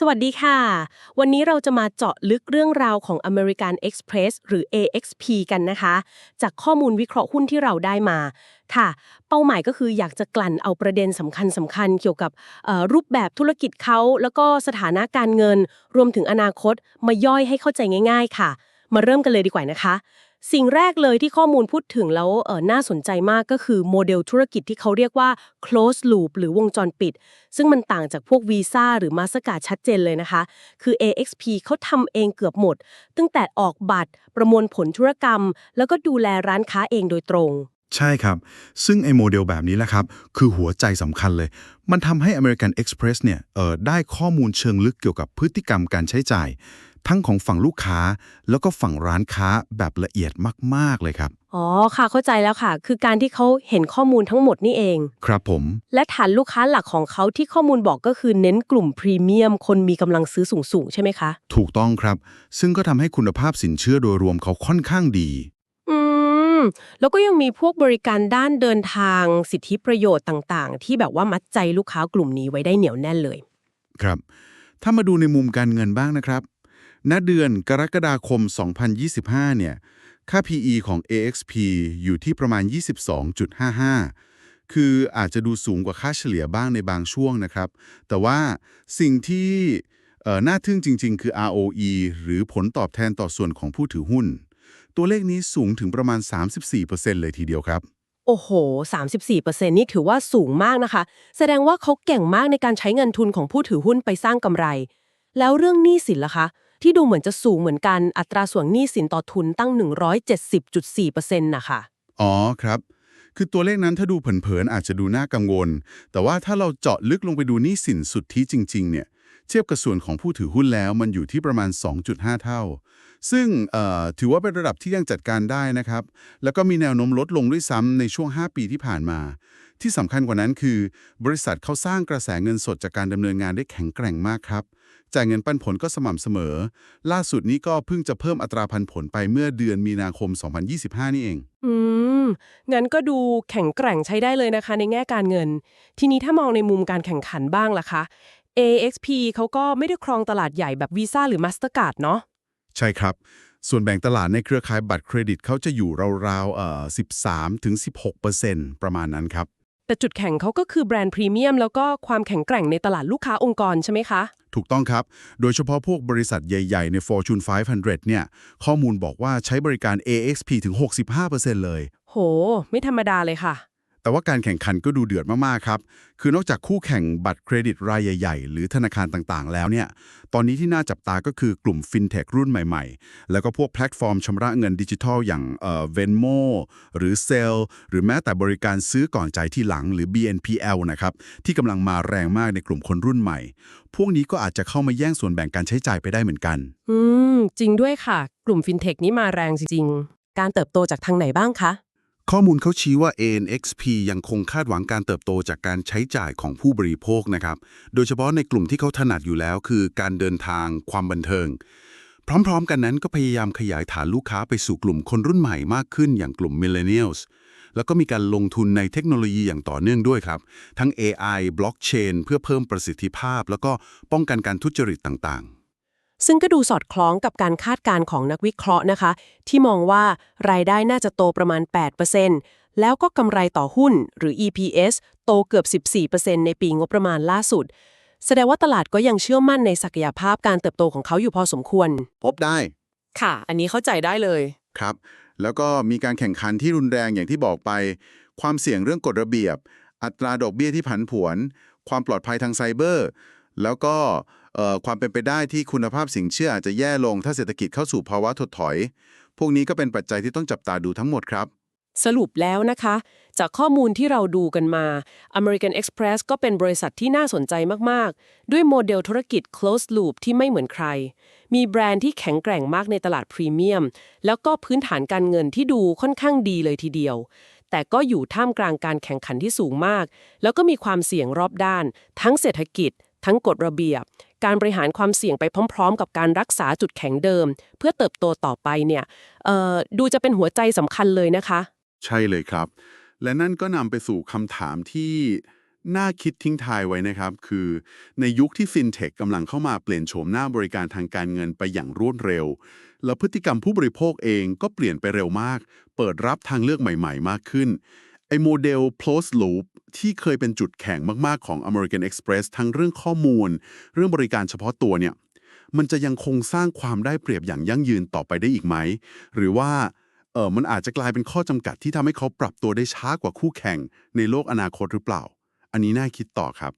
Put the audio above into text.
สวัสดีค่ะ วันนี้เราจะมาเจาะลึกเรื่องราวของ American Express หรือ AXP กันนะคะ จากข้อมูลวิเคราะห์หุ้นที่เราได้มา ค่ะ เป้าหมายก็คืออยากจะกลั่นเอาประเด็นสำคัญสำคัญเกี่ยวกับรูปแบบธุรกิจเขา แล้วก็สถานะการเงิน รวมถึงอนาคต มาย่อยให้เข้าใจง่าย ๆ ค่ะ มาเริ่มกันเลยดีกว่านะคะ สิ่งแรกเลยที่ข้อมูลพูดถึงแล้วเออน่าสนใจมากก็คือโมเดลธุรกิจที่เขาเรียกว่า close loop หรือวงจรปิด ซึ่งมันต่างจากพวกวีซ่าหรือมาสการ์ชัดเจนเลยนะคะ คือ AXP เขาทำเองเกือบหมด ตั้งแต่ออกบัตร ประมวลผลธุรกรรม แล้วก็ดูแลร้านค้าเองโดยตรง ใช่ครับ ซึ่งไอ้โมเดลแบบนี้แหละครับ คือหัวใจสำคัญเลย มันทำให้ American Express เนี่ยเออได้ข้อมูลเชิงลึกเกี่ยวกับพฤติกรรมการใช้จ่าย ทั้งของฝั่งลูกค้า แล้วก็ฝั่งร้านค้าแบบละเอียดมากๆเลยครับ อ๋อค่ะเข้าใจแล้วค่ะ คือการที่เขาเห็นข้อมูลทั้งหมดนี่เอง ครับผม และฐานลูกค้าหลักของเขาที่ข้อมูลบอกก็คือเน้นกลุ่มพรีเมียม คนมีกำลังซื้อสูงๆใช่ไหมคะ ถูกต้องครับ ซึ่งก็ทำให้คุณภาพสินเชื่อโดยรวมเขาค่อนข้างดี อืม แล้วก็ยังมีพวกบริการด้านเดินทาง สิทธิประโยชน์ต่างๆ ที่แบบว่ามัดใจลูกค้ากลุ่มนี้ไว้ได้เหนียวแน่นเลย ครับ ถ้ามาดูในมุมการเงินบ้างนะครับ ณเดือนกรกฎาคม 2025 เนี่ย ค่า PE ของ AXP อยู่ที่ประมาณ 22.55 คืออาจจะดูสูงกว่าค่าเฉลี่ยบ้างในบางช่วงนะครับ แต่ว่าสิ่งที่น่าทึ่งจริง ๆ คือ ROE หรือผลตอบแทนต่อส่วนของผู้ถือหุ้น ตัวเลขนี้สูงถึงประมาณ 34%เลยทีเดียวครับโอ้โห 34%นี่ถือว่าสูงมากนะคะ แสดงว่าเขาเก่งมากในการใช้เงินทุนของผู้ถือหุ้นไปสร้างกำไร แล้วเรื่องหนี้สินล่ะคะ ที่ดูเหมือนจะสูงเหมือนกันอัตราส่วนหนี้สินต่อทุนตั้ง 170.4%นะคะอ๋อครับคือตัวเลขนั้นถ้าดูเผินๆอาจจะดูน่ากังวล แต่ว่าถ้าเราเจาะลึกลงไปดูหนี้สินสุทธิจริง ๆ เนี่ย เทียบกับส่วนของผู้ถือหุ้นแล้วมันอยู่ที่ประมาณ 2.5 เท่า ซึ่งถือว่าเป็นระดับที่ยังจัดการได้นะครับ แล้วก็มีแนวโน้มลดลงด้วยซ้ำในช่วง 5 ปีที่ผ่านมา ที่สำคัญกว่านั้นคือ บริษัทเขาสร้างกระแสเงินสดจากการดำเนินงานได้แข็งแกร่งมากครับจ่ายเงินปันผลก็สม่ำเสมอ ล่าสุดนี้ก็เพิ่งจะเพิ่มอัตราพันผลไปเมื่อเดือนมีนาคม 2025 นี่เอง อืม งั้นก็ดูแข็งแกร่งใช้ได้เลยนะคะในแง่การเงิน ทีนี้ถ้ามองในมุมการแข่งขันบ้างล่ะคะ AXP เขาก็ไม่ได้ครองตลาดใหญ่แบบวีซ่าหรือ Mastercard เนาะใช่ครับ ส่วนแบ่งตลาดในเครือข่ายบัตรเครดิตเขาจะอยู่ราวๆเอ่อ13ถึง16 ประมาณนั้นครับ แต่จุดแข่งเขาก็คือแบรนด์พรีเมียมแล้วก็ความแข็งแกร่งในตลาดลูกค้าองค์กรใช่ไหมคะ ถูกต้องครับ โดยเฉพาะพวกบริษัทใหญ่ๆ ใน Fortune 500 เนี่ย ข้อมูลบอกว่าใช้บริการ AXP ถึง 65%เลย โห ไม่ธรรมดาเลยค่ะ แต่ว่าการแข่งขันก็ดูเดือดมากๆครับ คือนอกจากคู่แข่งบัตรเครดิตรายใหญ่ ๆ หรือธนาคารต่างๆ แล้วเนี่ย ตอนนี้ที่น่าจับตาก็คือกลุ่มฟินเทครุ่นใหม่ๆ แล้วก็พวกแพลตฟอร์มชำระเงินดิจิทัลอย่างเอ่อ Venmo หรือ z e l l หรือแม้แต่บริการซื้อก่อนจ่ายที่หลังหรือ BNPL นะครับ ที่กำลังมาแรงมากในกลุ่มคนรุ่นใหม่ พวกนี้ก็อาจจะเข้ามาแย่งส่วนแบ่งการใช้จ่ายไปได้เหมือนกัน อืมจริงด้วยค่ะ กลุ่มฟินเทคนี้มาแรงจริงๆการเติบโตจากทางไหนบ้างคะ ข้อมูลเขาชี้ว่า ANXP ยังคงคาดหวังการเติบโตจากการใช้จ่ายของผู้บริโภคนะครับ โดยเฉพาะในกลุ่มที่เขาถนัดอยู่แล้ว คือการเดินทางความบันเทิง พร้อมๆ กันนั้นก็พยายามขยายฐานลูกค้าไปสู่กลุ่มคนรุ่นใหม่มากขึ้นอย่างกลุ่ม Millennials แล้วก็มีการลงทุนในเทคโนโลยีอย่างต่อเนื่องด้วยครับ ทั้ง AI Blockchain เพื่อเพิ่มประสิทธิภาพ แล้วก็ป้องกันการทุจริตต่างๆ ซึ่งก็ดูสอดคล้องกับการคาดการณ์ของนักวิเคราะห์นะคะ ที่มองว่ารายได้น่าจะโตประมาณ 8%แล้วก็กำไรต่อหุ้นหรือ EPS โตเกือบ 14%ในปีงบประมาณล่าสุด แสดงว่าตลาดก็ยังเชื่อมั่นในศักยภาพการเติบโตของเขาอยู่พอสมควร พบได้ ค่ะ อันนี้เข้าใจได้เลย ครับ แล้วก็มีการแข่งขันที่รุนแรงอย่างที่บอกไป ความเสี่ยงเรื่องกฎระเบียบ อัตราดอกเบี้ยที่ผันผวน ความปลอดภัยทางไซเบอร์ แล้วก็เอ่อ ความเป็นไปได้ที่คุณภาพสินเชื่ออาจจะแย่ลงถ้าเศรษฐกิจเข้าสู่ภาวะถดถอย พวกนี้ก็เป็นปัจจัยที่ต้องจับตาดูทั้งหมดครับ สรุปแล้วนะคะ จากข้อมูลที่เราดูกันมา American Express ก็เป็นบริษัทที่น่าสนใจมาก ๆ ด้วยโมเดลธุรกิจ closed loop ที่ไม่เหมือนใคร มีแบรนด์ที่แข็งแกร่งมากในตลาดพรีเมียม แล้วก็พื้นฐานการเงินที่ดูค่อนข้างดีเลยทีเดียวแต่ก็อยู่ท่ามกลางการแข่งขันที่สูงมาก แล้วก็มีความเสี่ยงรอบด้าน ทั้งเศรษฐกิจ ทั้งกฎระเบียบ การบริหารความเสี่ยงไปพร้อม ๆ กับการรักษาจุดแข็งเดิม เพื่อเติบโตต่อไปเนี่ยดูจะเป็นหัวใจสำคัญเลยนะคะ ใช่เลยครับ และนั่นก็นำไปสู่คำถามที่น่าคิดทิ้งทายไว้นะครับ คือในยุคที่ฟินเทคกำลังเข้ามาเปลี่ยนโฉมหน้าบริการทางการเงินไปอย่างรวดเร็ว แล้วพฤติกรรมผู้บริโภคเองก็เปลี่ยนไปเร็วมาก เปิดรับทางเลือกใหม่ ๆ มากขึ้นไอ้โมเดล closed loop ที่เคยเป็นจุดแข็งมากๆของ American Express ทั้งเรื่องข้อมูล เรื่องบริการเฉพาะตัวเนี่ย มันจะยังคงสร้างความได้เปรียบอย่างยั่งยืนต่อไปได้อีกไหม หรือว่าเออมันอาจจะกลายเป็นข้อจำกัดที่ทำให้เขาปรับตัวได้ช้ากว่าคู่แข่งในโลกอนาคตหรือเปล่า อันนี้น่าคิดต่อครับ